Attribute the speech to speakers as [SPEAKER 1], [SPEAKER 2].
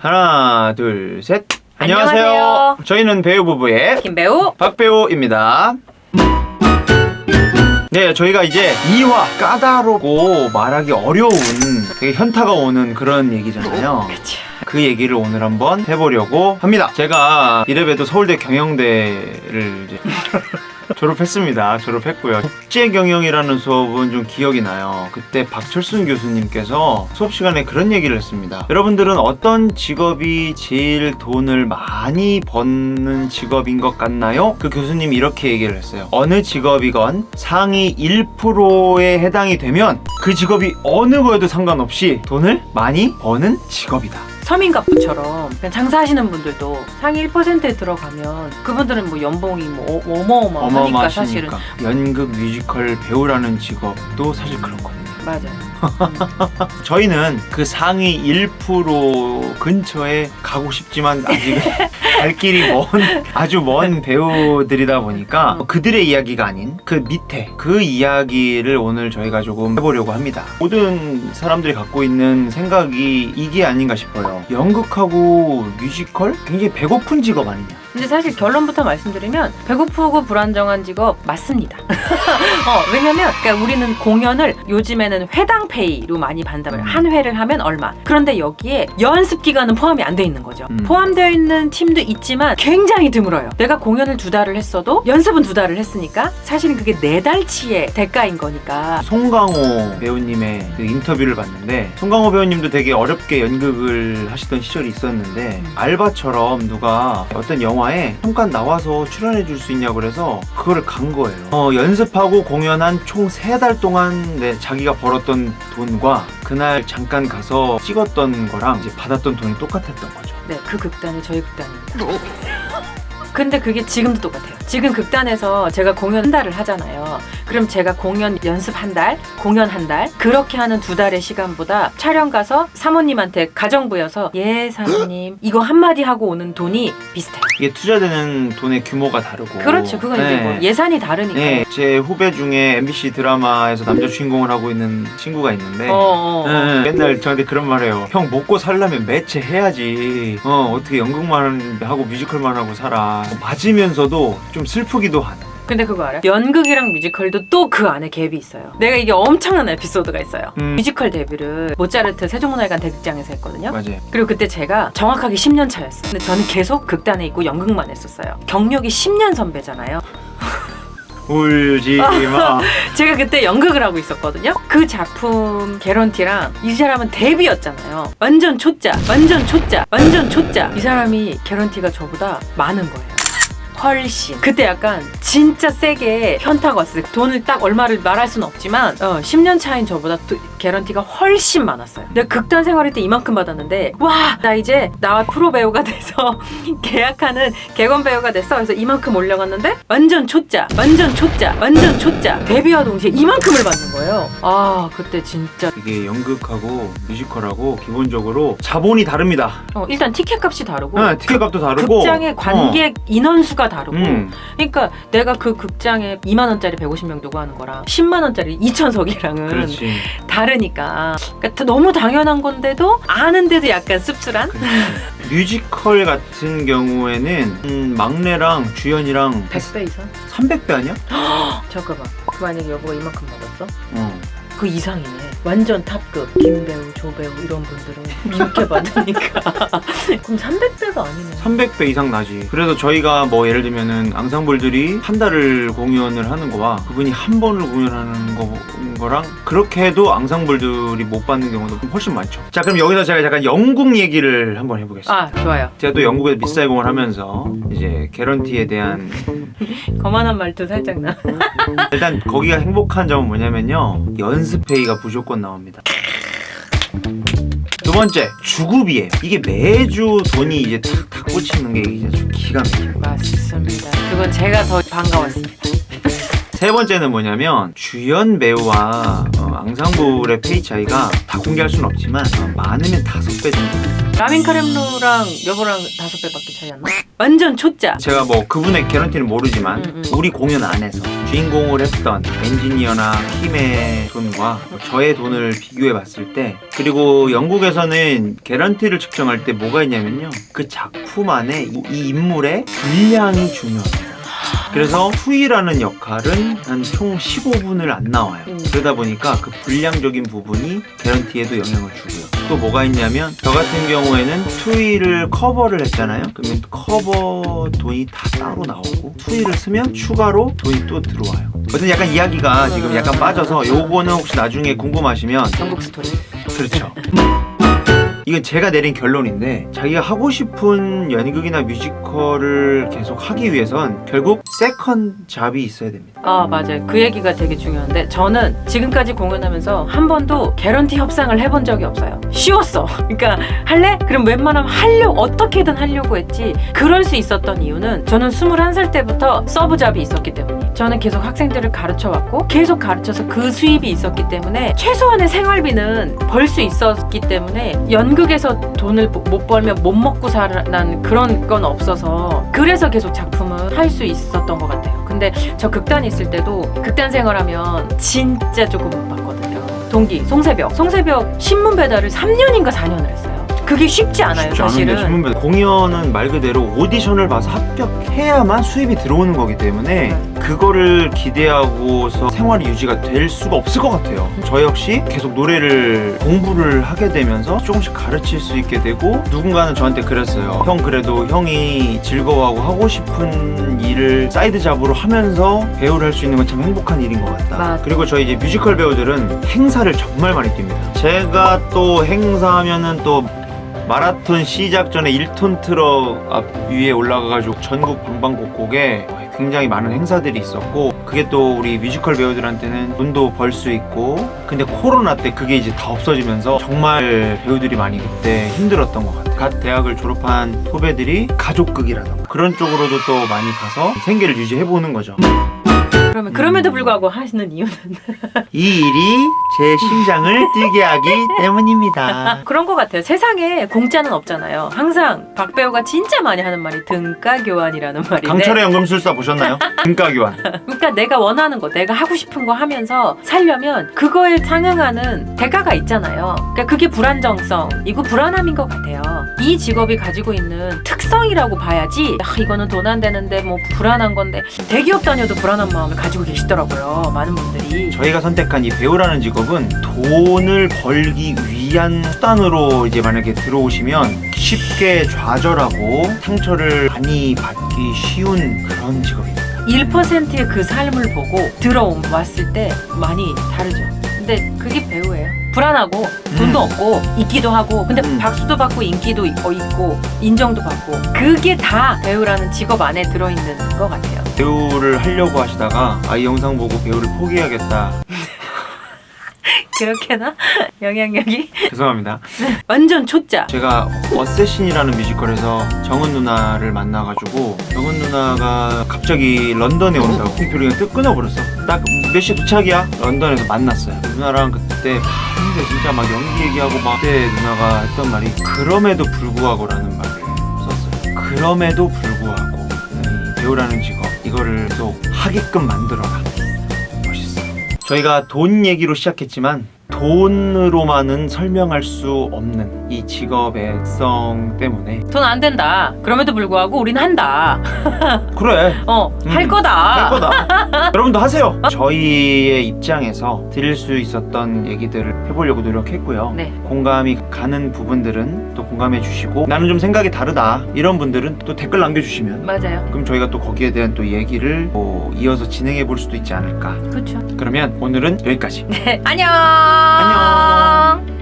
[SPEAKER 1] 하나, 둘, 셋.
[SPEAKER 2] 안녕하세요.
[SPEAKER 1] 저희는 배우 부부의
[SPEAKER 2] 김배우
[SPEAKER 1] 박배우입니다. 네, 저희가 이제 이화 까다롭고 말하기 어려운 되게 현타가 오는 그런 얘기잖아요.
[SPEAKER 2] 그치.
[SPEAKER 1] 그 얘기를 오늘 한번 해보려고 합니다. 제가 이래봬도 서울대 경영대를 이제 졸업했습니다. 졸업했고요. 국제경영이라는 수업은 좀 기억이 나요. 그때 박철순 교수님께서 수업 시간에 그런 얘기를 했습니다. 여러분들은 어떤 직업이 제일 돈을 많이 버는 직업인 것 같나요? 그 교수님이 이렇게 얘기를 했어요. 어느 직업이건 상위 1%에 해당이 되면 그 직업이 어느 거에도 상관없이 돈을 많이 버는 직업이다.
[SPEAKER 2] 서민갑부처럼 그냥 장사하시는 분들도 상위 1%에 들어가면 그분들은 뭐 연봉이 뭐 어- 어마어마하니까 사실은.
[SPEAKER 1] 어마어마하시니까. 연극 뮤지컬 배우라는 직업도 사실 그런 거든요
[SPEAKER 2] 맞아요.
[SPEAKER 1] 저희는 그 상위 1% 근처에 가고 싶지만 아직은 갈 길이 먼 아주 먼 배우들이다 보니까 그들의 이야기가 아닌 그 밑에 그 이야기를 오늘 저희가 조금 해보려고 합니다. 모든 사람들이 갖고 있는 생각이 이게 아닌가 싶어요. 연극하고 뮤지컬 굉장히 배고픈 직업 아니냐.
[SPEAKER 2] 근데 사실 결론부터 말씀드리면 배고프고 불안정한 직업 맞습니다. 어, 왜냐면 그러니까 우리는 공연을 요즘에는 회당 페이로 많이 말이에요.
[SPEAKER 1] 음.
[SPEAKER 2] 한 회를 하면 얼마. 그런데 여기에 연습 기간은 포함이 안 돼 있는 거죠.
[SPEAKER 1] 음.
[SPEAKER 2] 포함되어 있는 팀도 있지만 굉장히 드물어요. 내가 공연을 두 달을 했어도 연습은 두 달을 했으니까 사실은 그게 네 달치의 대가인 거니까
[SPEAKER 1] 송강호 배우님의 그 인터뷰를 봤는데 송강호 배우님도 되게 어렵게 연극을 하시던 시절이 있었는데 알바처럼 누가 어떤 영화 에 잠깐 나와서 출연해 줄 수 있냐고 그래서 그거를 간 거예요. 어, 연습하고 공연한 총 세 달 동안 네, 자기가 벌었던 돈과 그날 잠깐 가서 찍었던 거랑 이제 받았던 돈이 똑같았던 거죠.
[SPEAKER 2] 네, 그 극단이 저희 극단입니다. 근데 그게 지금도 똑같아요. 지금 극단에서 제가 공연 한 달을 하잖아요. 그럼 제가 공연 연습 한 달, 공연 한 달, 그렇게 하는 두 달의 시간보다 촬영 가서 사모님한테 가정부여서 예, 사모님, 이거 한마디 하고 오는 돈이 비슷해요.
[SPEAKER 1] 이게 투자되는 돈의 규모가 다르고
[SPEAKER 2] 그렇죠. 그건 이제
[SPEAKER 1] 네.
[SPEAKER 2] 뭐 예산이 다르니까.
[SPEAKER 1] 네, 제 후배 중에 MBC 드라마에서 남자 주인공을 하고 있는 친구가 있는데
[SPEAKER 2] 어, 어, 어.
[SPEAKER 1] 네, 맨날 저한테 그런 말해요. 형 먹고 살려면 매체 해야지. 어 어떻게 연극만 하고 뮤지컬만 하고 살아. 맞으면서도 좀 슬프기도 한.
[SPEAKER 2] 근데 그거 알아요? 연극이랑 뮤지컬도 또 그 안에 갭이 있어요. 내가 이게 엄청난 에피소드가 있어요.
[SPEAKER 1] 음.
[SPEAKER 2] 뮤지컬 데뷔를 모차르트 세종문화회관 대극장에서 했거든요.
[SPEAKER 1] 맞아요.
[SPEAKER 2] 그리고 그때 제가 정확하게 10년 차였어요. 근데 저는 계속 극단에 있고 연극만 했었어요. 경력이 10년 선배잖아요.
[SPEAKER 1] 울지 마.
[SPEAKER 2] 제가 그때 연극을 하고 있었거든요. 그 작품 개런티랑 이 사람은 데뷔였잖아요. 완전 초짜, 완전 초짜, 완전 초짜. 이 사람이 개런티가 저보다 많은 거예요. 훨씬. 그때 약간 진짜 세게 현타가 왔어요 돈을 딱 얼마를 말할 수는 없지만 어, 10년 차인 저보다 또 개런티가 훨씬 많았어요. 내가 극단 생활할 때 이만큼 받았는데 와 나 이제 나와 프로 배우가 돼서 계약하는 개건 배우가 됐어. 그래서 이만큼 올려갔는데 완전 초짜 완전 초짜 완전 초짜. 데뷔와 동시에 이만큼을 받는 거예요. 아 그때 진짜.
[SPEAKER 1] 이게 연극하고 뮤지컬하고 기본적으로 자본이 다릅니다.
[SPEAKER 2] 어, 일단 티켓 값이 다르고
[SPEAKER 1] 네, 티켓값도 다르고.
[SPEAKER 2] 극장의 관객 인원수가 다르고
[SPEAKER 1] 어. 음.
[SPEAKER 2] 그러니까 내가 그 극장에 2만 원짜리 150명 두고 하는 거랑 10만 원짜리 2천석이랑은
[SPEAKER 1] 그렇지.
[SPEAKER 2] 다르니까 그러니까 너무 당연한 건데도 아는데도 약간 씁쓸한.
[SPEAKER 1] 뮤지컬 같은 경우에는 음, 막내랑 주연이랑
[SPEAKER 2] 100배 이상?
[SPEAKER 1] 300배 아니야?
[SPEAKER 2] 잠깐만 그 만약에 여보가 이만큼 받았어?
[SPEAKER 1] 어.
[SPEAKER 2] 그 이상이네 완전 탑급 김배우 조배우 이런 분들은 이렇게 받으니까 그럼 300배가 아니네
[SPEAKER 1] 300배 이상 나지. 그래서 저희가 뭐 예를 들면은 앙상블들이 한 달을 공연을 하는 거와 그분이 한 번을 공연하는 거, 거랑 그렇게 해도 앙상블들이 못 받는 경우도 훨씬 많죠. 자, 그럼 여기서 제가 잠깐 영국 얘기를 한번 해보겠습니다.
[SPEAKER 2] 아 좋아요
[SPEAKER 1] 제가 또 영국에서 미사일공을 하면서 이제 개런티에 대한
[SPEAKER 2] 거만한 말투 살짝 나
[SPEAKER 1] 일단 거기가 행복한 점은 뭐냐면요 연습 회의가 무조건 나옵니다. 두 번째 주급이에요. 이게 매주 돈이 이제 탁, 탁 꽂히는 게 이제 좀 기가 막혀요.
[SPEAKER 2] 맞습니다 그건 제가 더 반가웠습니다
[SPEAKER 1] 세 번째는 뭐냐면 주연 배우와 어, 어, 앙상블의 페이 차이가 다 공개할 수는 없지만 어, 많으면 다섯 배 정도.
[SPEAKER 2] 라민 카렘루랑 여보랑 다섯 배밖에 차이 안 나? 완전 초짜.
[SPEAKER 1] 제가 뭐 그분의 개런티는 모르지만
[SPEAKER 2] 음, 음.
[SPEAKER 1] 우리 공연 안에서 주인공을 했던 엔지니어나 팀의 돈과 저의 돈을 비교해 봤을 때 그리고 영국에서는 개런티를 측정할 때 뭐가 있냐면요 그 작품 안에 이- 이 인물의 분량이 중요합니다. 그래서 투이라는 역할은 한 총 15분을 안 나와요.
[SPEAKER 2] 음.
[SPEAKER 1] 그러다 보니까 그 분량적인 부분이 개런티에도 영향을 주고요. 또 뭐가 있냐면 저 같은 경우에는 투이를 커버를 했잖아요. 그러면 커버 돈이 다 따로 나오고 투이를 쓰면 추가로 돈이 또 들어와요. 어쨌든 약간 이야기가 지금 약간 빠져서 요거는 혹시 나중에 궁금하시면
[SPEAKER 2] 전국 스토리.
[SPEAKER 1] 그렇죠. 이건 제가 내린 결론인데 자기가 하고 싶은 연극이나 뮤지컬을 계속 하기 위해선 결국 세컨 잡이 있어야 됩니다.
[SPEAKER 2] 아 맞아요. 그 얘기가 되게 중요한데 저는 지금까지 공연하면서 한 번도 개런티 협상을 해본 적이 없어요. 쉬웠어. 그러니까 할래? 그럼 웬만하면 하려고 어떻게든 하려고 했지. 그럴 수 있었던 이유는 저는 21살 때부터 서브잡이 있었기 때문에 저는 계속 학생들을 가르쳐 왔고 계속 가르쳐서 그 수입이 있었기 때문에 최소한의 생활비는 벌 수 있었기 때문에 연극에서 돈을 못- 못 벌면 못 먹고 살아난 그런 건 없어서 그래서 계속 작품을 할 수 있었던 것 같아요. 근데 저 극단 있을 때도 극단 생활하면 진짜 조금 못 봤거든요. 동기 송새벽 송새벽 신문 배달을 3년인가 4년을 했어요. 그게 쉽지 않아요
[SPEAKER 1] 쉽지 않은데
[SPEAKER 2] 사실은.
[SPEAKER 1] 신문배 공연은 말 그대로 오디션을 봐서 합격해야만 수입이 들어오는 거기 때문에
[SPEAKER 2] 네.
[SPEAKER 1] 그거를 기대하고서 생활이 유지가 될 수가 없을 것 같아요. 저 역시 계속 노래를 공부를 하게 되면서 조금씩 가르칠 수 있게 되고 누군가는 저한테 그랬어요. 형 그래도 형이 즐거워하고 하고 싶은 일을 사이드 잡으로 하면서 배우를 할 수 있는 건 참 행복한 일인 것 같다.
[SPEAKER 2] 맞아.
[SPEAKER 1] 그리고 저희 이제 뮤지컬 배우들은 행사를 정말 많이 뜁니다. 제가 또 행사하면은 또 마라톤 시작 전에 1톤 트럭 앞 위에 올라가가지고 전국 방방곡곡에 굉장히 많은 행사들이 있었고 그게 또 우리 뮤지컬 배우들한테는 돈도 벌 수 있고 근데 코로나 때 그게 이제 다 없어지면서 정말 배우들이 많이 그때 힘들었던 것 같아요. 갓 대학을 졸업한 후배들이 가족극이라던가 그런 쪽으로도 또 많이 가서 생계를 유지해보는 거죠.
[SPEAKER 2] 그러면 그럼에도 불구하고 하시는 이유는?
[SPEAKER 1] 이 일이 제 심장을 뛰게 하기 때문입니다
[SPEAKER 2] 그런 것 같아요. 세상에 공짜는 없잖아요. 항상 박 배우가 진짜 많이 하는 말이 등가 교환이라는 말인데.
[SPEAKER 1] 강철의 연금술사 보셨나요? 금가교환
[SPEAKER 2] 그러니까 내가 원하는 거, 내가 하고 싶은 거 하면서 살려면 그거에 상응하는 대가가 있잖아요. 그러니까 그게 불안정성, 이거 불안함인 것 같아요. 이 직업이 가지고 있는 특성이라고 봐야지. 아, 이거는 돈 안 되는데 뭐 불안한 건데 대기업 다녀도 불안한 마음을 가지고 계시더라고요. 많은 분들이.
[SPEAKER 1] 저희가 선택한 이 배우라는 직업은 돈을 벌기 위한 수단으로 이제 만약에 들어오시면 쉽게 좌절하고 상처를 많이 받기 쉬운 그런 직업입니다.
[SPEAKER 2] 1%의 그 삶을 보고 들어온 왔을 때 많이 다르죠. 근데 그게 배우예요. 불안하고 돈도
[SPEAKER 1] 음.
[SPEAKER 2] 없고 있기도 하고 근데
[SPEAKER 1] 음.
[SPEAKER 2] 박수도 받고 인기도 있- 어, 있고 인정도 받고 그게 다 배우라는 직업 안에 들어있는 것 같아요.
[SPEAKER 1] 배우를 하려고 하시다가 아이 영상 보고 배우를 포기하겠다.
[SPEAKER 2] 그렇게나 영향력이
[SPEAKER 1] 죄송합니다.
[SPEAKER 2] 완전 초짜.
[SPEAKER 1] 제가 어쌔신이라는 뮤지컬에서 정은 누나를 만나가지고 정은 누나가 갑자기 런던에 온다고 그냥 뜨 끊어버렸어. 딱 몇 시에 도착이야? 런던에서 만났어요. 누나랑 그때 밤새 진짜 막 연기 얘기하고 막 그때 누나가 했던 말이 그럼에도 불구하고라는 말을 썼어요. 그럼에도 불구하고 이 배우라는 직업 이거를 또 하게끔 만들어라. 저희가 돈 얘기로 시작했지만 돈으로만은 설명할 수 없는 이 직업의 특성 때문에
[SPEAKER 2] 돈 안 된다. 그럼에도 불구하고 우린 한다.
[SPEAKER 1] 그래
[SPEAKER 2] 어, 할
[SPEAKER 1] 음,
[SPEAKER 2] 거다.
[SPEAKER 1] 할 거다 여러분도 하세요 저희의 입장에서 드릴 수 있었던 얘기들을 해보려고 노력했고요
[SPEAKER 2] 네.
[SPEAKER 1] 공감이 가는 부분들은 또 공감해 주시고 나는 좀 생각이 다르다 이런 분들은 또 댓글 남겨주시면
[SPEAKER 2] 맞아요.
[SPEAKER 1] 그럼 저희가 또 거기에 대한 또 얘기를 뭐 이어서 진행해 볼 수도 있지 않을까
[SPEAKER 2] 그렇죠.
[SPEAKER 1] 그러면 오늘은 여기까지
[SPEAKER 2] 네, 안녕.